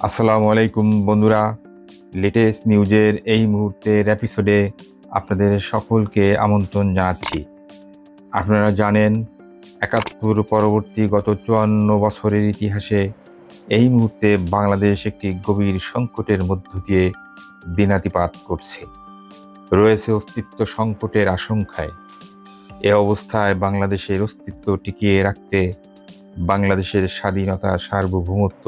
আসসালামু আলাইকুম বন্ধুরা। লেটেস্ট নিউজের এই মুহূর্তের এপিসোডে আপনাদের সকলকে আমন্ত্রণ জানাচ্ছি। আপনারা জানেন, একাত্তর পরবর্তী গত চুয়ান্ন বছরের ইতিহাসে এই মুহূর্তে বাংলাদেশ একটি গভীর সংকটের মধ্য দিয়ে দিনাতিপাত করছে। রয়েছে অস্তিত্ব সংকটের আশঙ্কায়। এ অবস্থায় বাংলাদেশের অস্তিত্ব টিকিয়ে রাখতে বাংলাদেশের স্বাধীনতা সার্বভৌমত্ব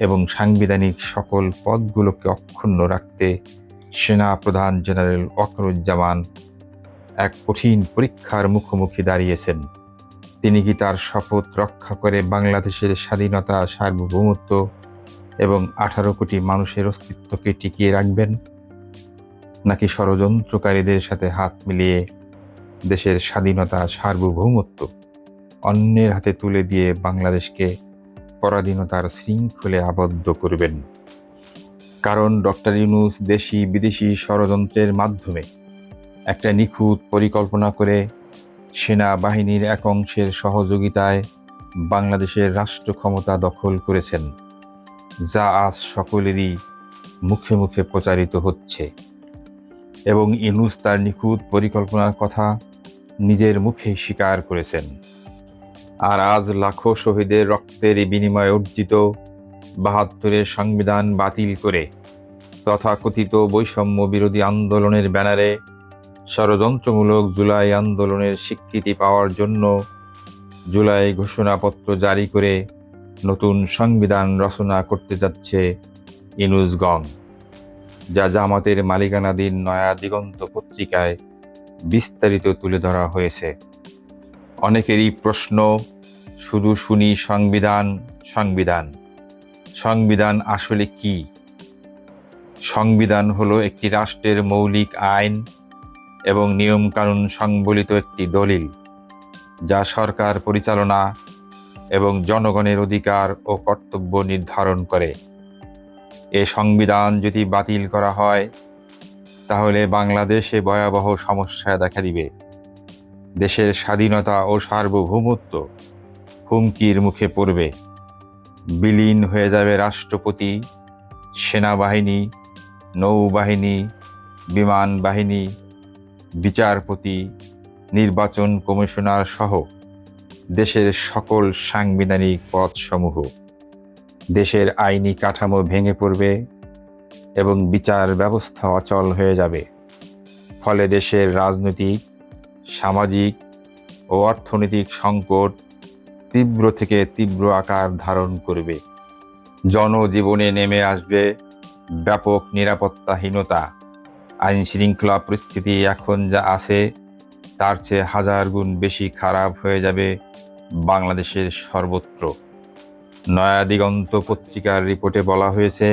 এবং সাংবিধানিক সকল পদগুলোকে অক্ষুণ্ণ রাখতে সেনা প্রধান জেনারেল ওয়াকরুজ্জামান এক কঠিন পরীক্ষার মুখোমুখি দাঁড়িয়েছেন। তিনি কি তার শপথ রক্ষা করে বাংলাদেশের স্বাধীনতা, সার্বভৌমত্ব এবং আঠারো কোটি মানুষের অস্তিত্বকে টিকিয়ে রাখবেন? নাকি ষড়যন্ত্রকারীদের সাথে হাত মিলিয়ে দেশের স্বাধীনতা, সার্বভৌমত্ব অন্যের হাতে তুলে দিয়ে বাংলাদেশকে পরাধীনতার শৃঙ্খলে আবদ্ধ করবেন। কারণ ডক্টর ইউনুস দেশি বিদেশি ষড়যন্ত্রের মাধ্যমে একটা নিখুঁত পরিকল্পনা করে সেনাবাহিনীর এক অংশের সহযোগিতায় বাংলাদেশের রাষ্ট্র ক্ষমতা দখল করেছেন, যা আজ সকলেরই মুখে মুখে প্রচারিত হচ্ছে। এবং ইনুস তার নিখুঁত পরিকল্পনার কথা নিজের মুখে স্বীকার করেছেন। আর আজ লাখো শহীদের রক্তের বিনিময়ে অর্জিত বাহাত্তরের সংবিধান বাতিল করে তথাকথিত বৈষম্য বিরোধী আন্দোলনের ব্যানারে ষড়যন্ত্রমূলক জুলাই আন্দোলনের স্বীকৃতি পাওয়ার জন্য জুলাই ঘোষণাপত্র জারি করে নতুন সংবিধান রচনা করতে যাচ্ছে ইনুসগং যা জামাতের মালিকানাধীন নয়া দিগন্ত পত্রিকায় বিস্তারিত তুলে ধরা হয়েছে। অনেকেরই প্রশ্ন, শুধু শুনি সংবিধান সংবিধান। সংবিধান আসলে কি? সংবিধান হলো একটি রাষ্ট্রের মৌলিক আইন এবং নিয়মকানুন সংবলিত একটি দলিল, যা সরকার পরিচালনা এবং জনগণের অধিকার ও কর্তব্য নির্ধারণ করে। এ সংবিধান যদি বাতিল করা হয়, তাহলে বাংলাদেশে ভয়াবহ সমস্যা দেখা দিবে। দেশের স্বাধীনতা ও সার্বভৌমত্ব হুমকির মুখে পড়বে। বিলীন হয়ে যাবে রাষ্ট্রপতি, সেনাবাহিনী, নৌবাহিনী, বিমান বাহিনী, বিচারপতি, নির্বাচন কমিশনার সহ দেশের সকল সাংবিধানিক পদসমূহ। দেশের আইনি কাঠামো ভেঙে পড়বে এবং বিচার ব্যবস্থা অচল হয়ে যাবে। ফলে দেশের রাজনৈতিক সামাজিক ও অর্থনৈতিক সংকট তীব্র থেকে তীব্র আকার ধারণ করবে। জনজীবনে নেমে আসবে ব্যাপক নিরাপত্তাহীনতা। আইন শৃঙ্খলা পরিস্থিতি এখন যা আছে, তার চেয়ে হাজার গুণ বেশি খারাপ হয়ে যাবে বাংলাদেশের সর্বত্র। নয়া দিগন্ত পত্রিকার রিপোর্টে বলা হয়েছে,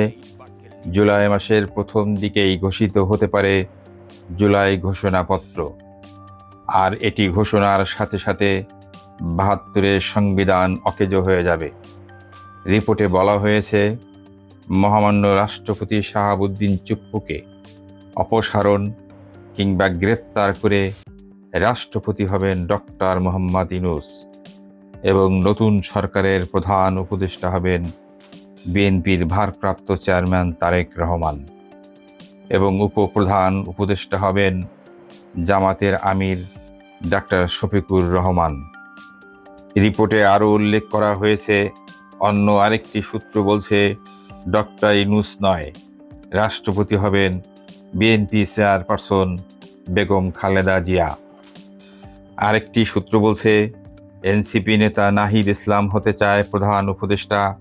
জুলাই মাসের প্রথম দিকেই ঘোষিত হতে পারে জুলাই ঘোষণাপত্র। আর এটি ঘোষণার সাথে সাথে বাহাত্তরের সংবিধান অকেজ হয়ে যাবে। রিপোর্টে বলা হয়েছে, মহামান্য রাষ্ট্রপতি শাহাবুদ্দিন চুপ্পুকে অপসারণ কিংবা গ্রেপ্তার করে রাষ্ট্রপতি হবেন ডক্টর মোহাম্মদ ইনুস এবং নতুন সরকারের প্রধান উপদেষ্টা হবেন বিএনপির ভারপ্রাপ্ত চেয়ারম্যান তারেক রহমান এবং উপপ্রধান উপদেষ্টা হবেন জামাতের আমির ডাক্তার শফিকুর রহমান। রিপোর্টে আরও উল্লেখ করা হয়েছে, অন্য আরেকটি সূত্র বলছে, ডক্টর ইনুস নয়, রাষ্ট্রপতি হবেন বিএনপি চেয়ারপারসন বেগম খালেদা জিয়া। আরেকটি সূত্র বলছে, এনসিপি নেতা নাহিদ ইসলাম হতে চায় প্রধান উপদেষ্টা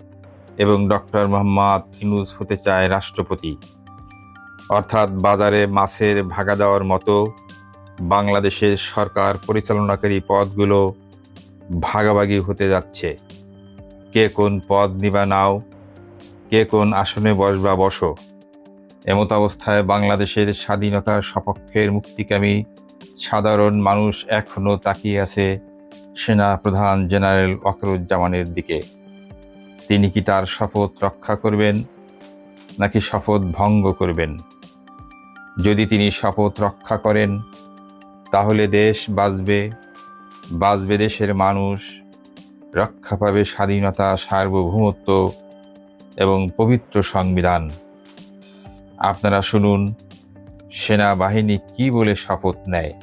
এবং ডক্টর মোহাম্মদ ইনুস হতে চায় রাষ্ট্রপতি। অর্থাৎ বাজারে মাছের ভাগা দেওয়ার মতো বাংলাদেশের সরকার পরিচালনাকারী পদগুলো ভাগাভাগি হতে যাচ্ছে। কে কোন পদ নিবা নাও, কে কোন আসনে বসবা বসো। এমত অবস্থায় বাংলাদেশের স্বাধীনতার সপক্ষের মুক্তিকামী সাধারণ মানুষ এখনও তাকিয়ে আছে সেনা প্রধান জেনারেল ওয়াকরুজ্জামানের দিকে। তিনি কি তার শপথ রক্ষা করবেন, নাকি শপথ ভঙ্গ করবেন? যদি তিনি শপথ রক্ষা করেন তাহলে দেশ বাঁচবে বাঁচবে দেশের মানুষ, রক্ষা পাবে স্বাধীনতা, সার্বভৌমত্ব এবং পবিত্র সংবিধান আপনারা শুনুন, সেনাবাহিনী কি বলে শপথ নেয়.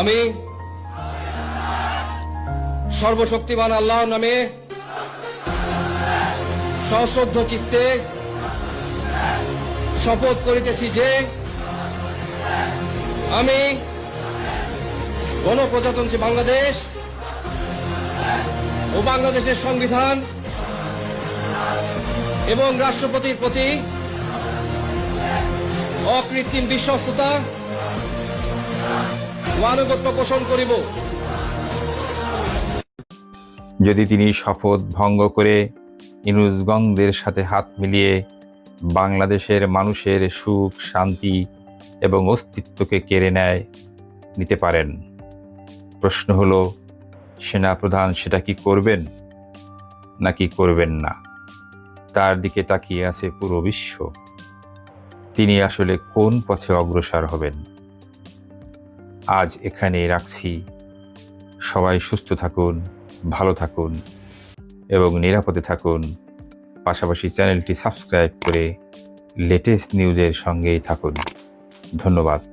আমি সর্বশক্তিমান আল্লাহর নামে সশ্রদ্ধ চিত্তে শপথ করিতেছি যে আমি গণপ্রজাতন্ত্রী বাংলাদেশ ও বাংলাদেশের সংবিধান এবং রাষ্ট্রপতির প্রতি অকৃত্রিম বিশ্বস্ততা আনুগত্য পোষণ করিব। যদি তিনি শপথ ভঙ্গ করে ইনুজগংদের সাথে হাত মিলিয়ে বাংলাদেশের মানুষের সুখ, শান্তি এবং অস্তিত্বকে কেড়ে নেয়, নিতে পারেন। প্রশ্ন হলো, সেনাপ্রধান সেটা কি করবেন নাকি করবেন না? তার দিকে তাকিয়ে আছে পুরো বিশ্ব। তিনি আসলে কোন পথে অগ্রসর হবেন? আজ এখানে রাখছি। সবাই সুস্থ থাকুন, ভালো থাকুন। এবং নিরাপদে থাকুন। পাশাপাশি চ্যানেলটি সাবস্ক্রাইব করে লেটেস্ট নিউজের সঙ্গেই থাকুন। ধন্যবাদ।